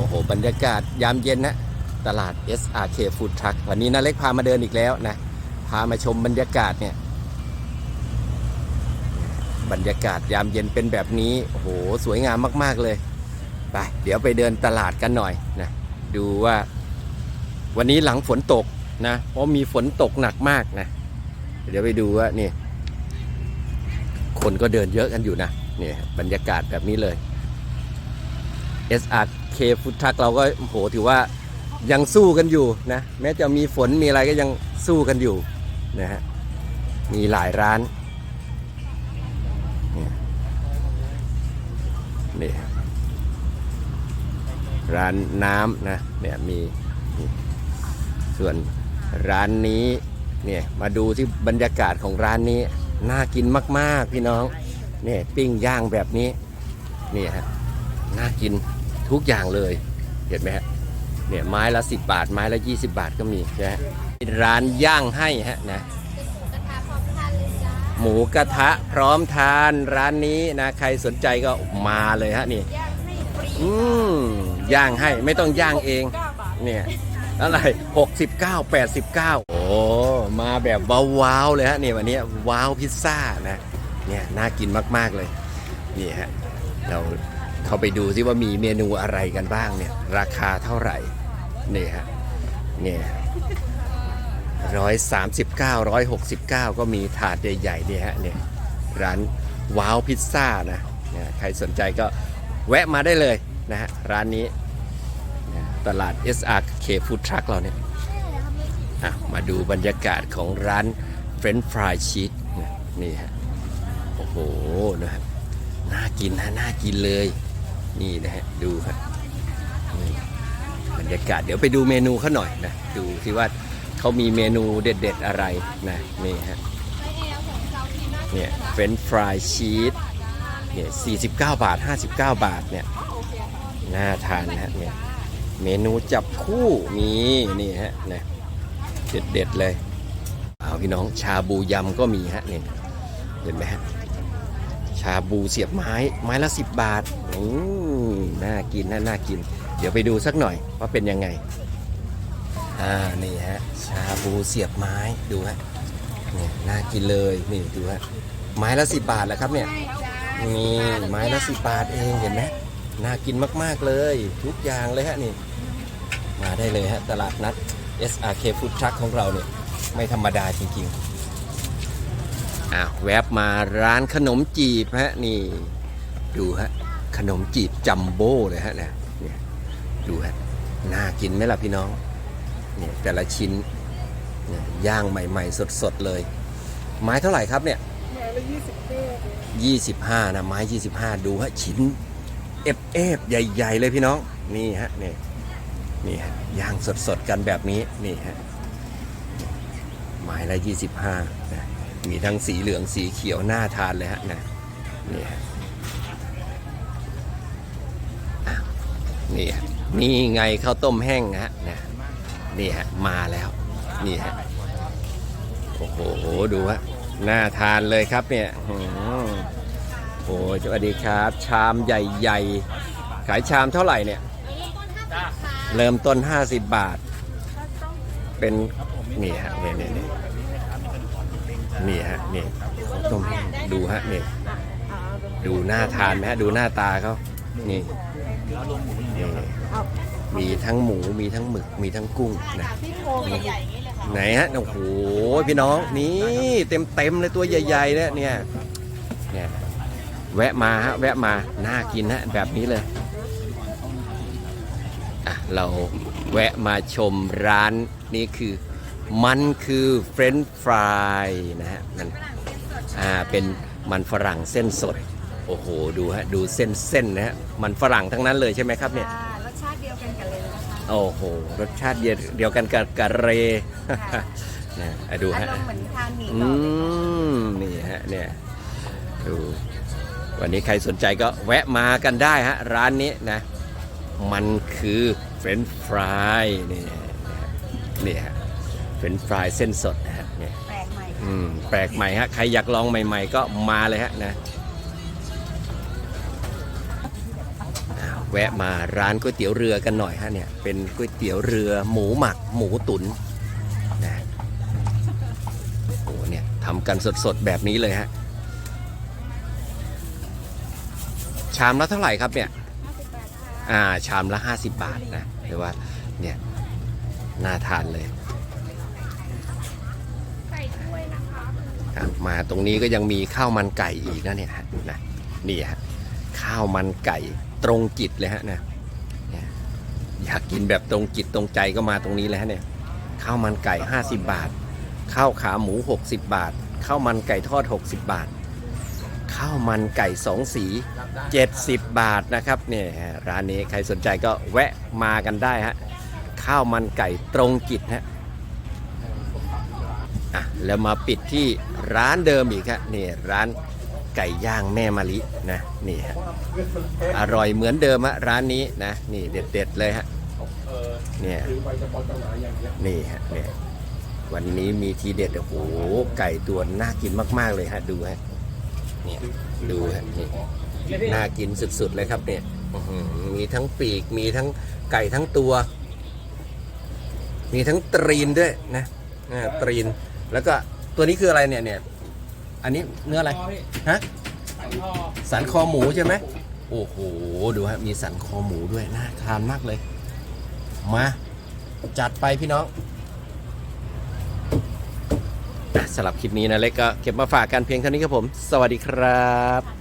อ้โห บรรยากาศยามเย็นนะตลาด SRK Food Truck วันนี้นาเล็กพามาเดินอีกแล้วนะ พามาชมบรรยากาศเนี่ย บรรยากาศยามเย็นเป็นแบบนี้ โอ้โห สวยงามมาก ๆ เลย ไป เดี๋ยวไปเดินตลาดกันหน่อยนะ ดูว่า วันนี้หลังฝนตกนะ เพราะมีฝนตกหนักมากนะ เดี๋ยวไปดูว่านี่ คนก็เดินเยอะกันอยู่นะ เนี่ยบรรยากาศแบบนี้เลย SRK Food Truck เราก็โหถือว่ายังสู้กันอยู่นะแม้จะมีฝนมีอะไรก็ยังสู้กันอยู่นะฮะมีหลายร้านนี่ร้านน้ำนะเนี่ยมีส่วนร้านนี้เนี่ยมาดูที่บรรยากาศของร้านนี้น่ากินมาก ๆ พี่น้องเนี่ยปิ้งย่างแบบนี้นี่ฮะน่ากิน ทุกอย่างเลย เห็นไหมฮะเนี่ยไม้ละ 10 บาท ไม้ละ 20 บาทก็มีนะฮะร้านย่างให้ฮะนะหมูกระทะพร้อมทานร้านนี้นะใครสนใจก็มาเลยฮะนี่อืมย่างให้ไม่ต้องย่างเองเนี่ยอะไร69 89 โอ้มาแบบว้าวๆเลยฮะเนี่ยวันนี้ว้าวพิซซ่านะเนี่ยน่ากินมากๆเลยนี่ฮะเรา เข้าไปดูซิว่ามีเมนูอะไรกันบ้างเนี่ย ราคาเท่าไหร่นี่ฮะนี่ร้อยสามสิบเก้าร้อยหกสิบเก้าก็มีถาดใหญ่ๆเนี่ยฮะเนี่ยร้านว้าวพิซซ่านะเนี่ยใครสนใจก็แวะมาได้เลยนะฮะร้านนี้ตลาด SRK Food Truck เราเนี่ยอะมาดูบรรยากาศของร้านเฟรนช์ฟรายชีสนี่ฮะ โอ้โหนะครับน่ากินนะน่ากินเลย นี่นะฮะดูครับบรรยากาศเดี๋ยวไปดูเมนูเขาหน่อยนะดูที่ว่าเขามีเมนูเด็ด ๆ อะไรนะนี่ฮะเนี่ยเฟรนช์ฟรายชีสเนี่ย49 บาท 59 บาทเนี่ยน่าทานนะฮะเนี่ยเมนูจับคู่มีนี่ฮะนะเด็ดเด็ดๆเลยเอาพี่น้องชาบูยำก็มีฮะเนี่ยเห็นไหมฮะ ชาบูเสียบไม้ไม้ละ 10 บาทอืมน่ากินน่าน่ากิน เดี๋ยวไปดูสักหน่อยว่าเป็นยังไง อ่า นี่ฮะ ชาบูเสียบไม้ ดูฮะนี่น่ากินเลย นี่ดูฮะ ไม้ละ 10 บาทแหละครับเนี่ย นี่ไม้ละ10บาทเองเห็นไหมน่ากินมากๆเลย ทุกอย่างเลยฮะนี่ มาได้เลยฮะ ตลาดนัด SRK Food Truck ของเราเนี่ย ไม่ธรรมดาจริง ๆ อะแวบมาร้านขนมจีบฮะนี่ ดูฮะขนมจีบจัมโบ้เลยฮะเนี่ยเนี่ยดูฮะน่ากินไหมล่ะพี่น้องเนี่ยแต่ละชิ้นเนี่ยย่างใหม่ ๆ สด ๆ เลย ไม้เท่าไหร่ครับเนี่ยไม้ละยี่สิบเก้า25นะไม้25ดูฮะชิ้นเอฟเอฟใหญ่ ๆ เลยพี่น้องนี่ฮะนี่นี่ฮะย่างสด ๆ กันแบบนี้นี่ฮะไม้ละ25นะ มีทั้งสีเหลืองสีเขียวน่าทานเลยฮะนะนี่ฮะอ้าวนี่ฮะนี่ไงข้าวต้มแห้งฮะนะนี่ฮะมาแล้วนี่ฮะโอ้โหดูฮะน่าทานเลยครับเนี่ยอื้อหือโอ้ยสวัสดีครับ ชามใหญ่ ๆ ขายชามเท่าไหร่เนี่ย เริ่มต้น 50 บาท เป็นนี่ฮะนี่นี่นี่ นี่ฮะนี่ข้าวต้มแห้งดูฮะนี่ดูหน่าทานไหมฮะดูหน้าตาเขานี่นี่มีทั้งหมูมีทั้งหมึกมีทั้งกุ้งนะไหนฮะโอ้โหพี่น้องนี่เต็มเต็มเลยตัวใหญ่ๆเนี่ยเนี่ยเนี่ยแวะมาฮะแวะมาน่ากินฮะแบบนี้เลยอะเราแวะมาชมร้านนี้คือ มันคือเฟรนช์ฟรายนะฮะมันอ่าเป็นมันฝรั่งเส้นสด โอ้โห ดูฮะ ดูเส้นเส้นๆนะฮะ มันฝรั่งทั้งนั้นเลยใช่ไหมครับเนี่ยอ่ารสชาติเดียวกันกันเลยนะคะโอ้โห รสชาติเดียวเดียวกันกับกะเรนะอะดูอาฮะ รมณ์เหมือนทานหมี่กอืรอบเลยมนี่ฮะ เนี่ย ดู วันนี้ใครสนใจก็แวะมากันได้ฮะ ร้านนี้นะ มันคือเฟรนช์ฟรายนี่นะฮะนี่ฮะ เฟรนช์ฟรายเส้นสดนะฮะเนี่ยแปลกใหม่อืมแปลกใหม่ฮะ ใครอยากลองใหม่ๆ ก็มาเลยฮะนะอ้าวแวะมาร้านก๋วยเตี๋ยวเรือกันหน่อยฮะเนี่ย เป็นก๋วยเตี๋ยวเรือหมูหมักหมูตุนนะโอ้เนี่ยทำกันสดๆแบบนี้เลยฮะ ชามละเท่าไหร่ครับเนี่ยอ่าชามละ 50 บาทนะเรียกว่าเนี่ยน่าทานเลย ใส่ถ้วยนะคะ ครับ มาตรงนี้ก็ยังมีข้าวมันไก่อีกนะเนี่ยฮะนะนี่ฮะข้าวมันไก่ตรงจิตเลยฮะนะอยากกินแบบตรงจิตตรงใจก็มาตรงนี้เลยฮะเนี่ยข้าวมันไก่ 50 บาท ข้าวขาหมู 60 บาท ข้าวมันไก่ทอด 60 บาท ข้าวมันไก่สองสี 70 บาทนะครับเนี่ยร้านนี้ใครสนใจก็แวะมากันได้ฮะข้าวมันไก่ตรงจิตฮะ อะแล้วมาปิดที่ร้านเดิมอีกครับนี่ร้านไก่ย่างแม่มะลินะนี่ฮะอร่อยเหมือนเดิมฮะร้านนี้นะนี่เด็ดๆเลยฮะเนี่ยนี่ฮะเนี่ยวันนี้มีทีเด็ดโอ้โหไก่ตัวน่ากินมาก ๆเลยฮะดูฮะเนี่ยดูฮะนี่น่ากินสุดๆเลยครับเนี่ยมีทั้งปีกมีทั้งไก่ทั้งตัว มีทั้งตรีนด้วยนะตรีน แล้วก็ตัวนี้คืออะไรเนี่ยเนี่ยอันนี้เนื้ออะไรฮะสันคอหมูใช่ไหมโอ้โหดูฮะมีสันคอหมูด้วยน่าทานมากเลย มาจัดไปพี่น้องอะสำหรับคลิปนี้นะเล็กก็เก็บมาฝากกันเพียงเท่านี้ครับผม สวัสดีครับ